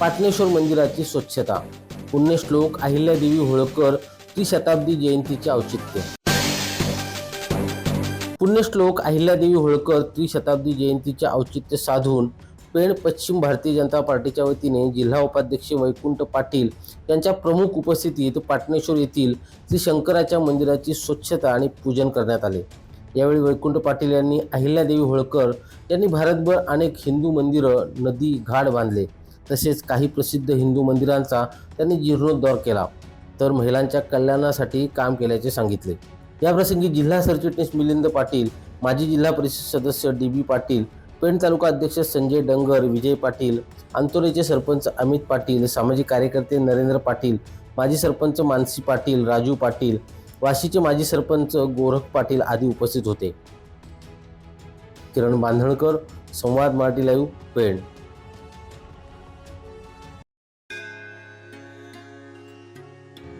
पाटणेश्वर मंदिराची स्वच्छता. पुण्यश्लोक अहिल्यादेवी होळकर त्रिशताब्दी जयंतीचे औचित्य. पुण्यश्लोक अहिल्यादेवी होळकर त्रिशताब्दी जयंतीचे औचित्य साधून पेण पश्चिम भारतीय जनता पार्टीच्या वतीने जिल्हा उपाध्यक्ष वैकुंठ पाटील यांच्या प्रमुख उपस्थितीत पाटणेश्वर येथील श्री शंकराच्या मंदिराची स्वच्छता आणि पूजन करण्यात आले. यावेळी वैकुंठ पाटील यांनी अहिल्यादेवी होळकर यांनी भारतभर अनेक हिंदू मंदिरं नदी घाट बांधले. तसेच काही प्रसिद्ध हिंदू मंदिरांचा त्यांनी जीर्णोद्धार केला तर महिलांच्या कल्याणासाठी काम केल्याचे सांगितले. याप्रसंगी जिल्हा सरचिटणीस मिलिंद पाटील माजी जिल्हा परिषद सदस्य डी बी पाटील पेण तालुका अध्यक्ष संजय डंगर विजय पाटील अंतोरेचे सरपंच अमित पाटील सामाजिक कार्यकर्ते नरेंद्र पाटील माजी सरपंच मानसी पाटील राजू पाटील वाशीचे माजी सरपंच गोरख पाटील आदी उपस्थित होते. किरण बांधणकर संवाद मराठी लाईव्ह पेण.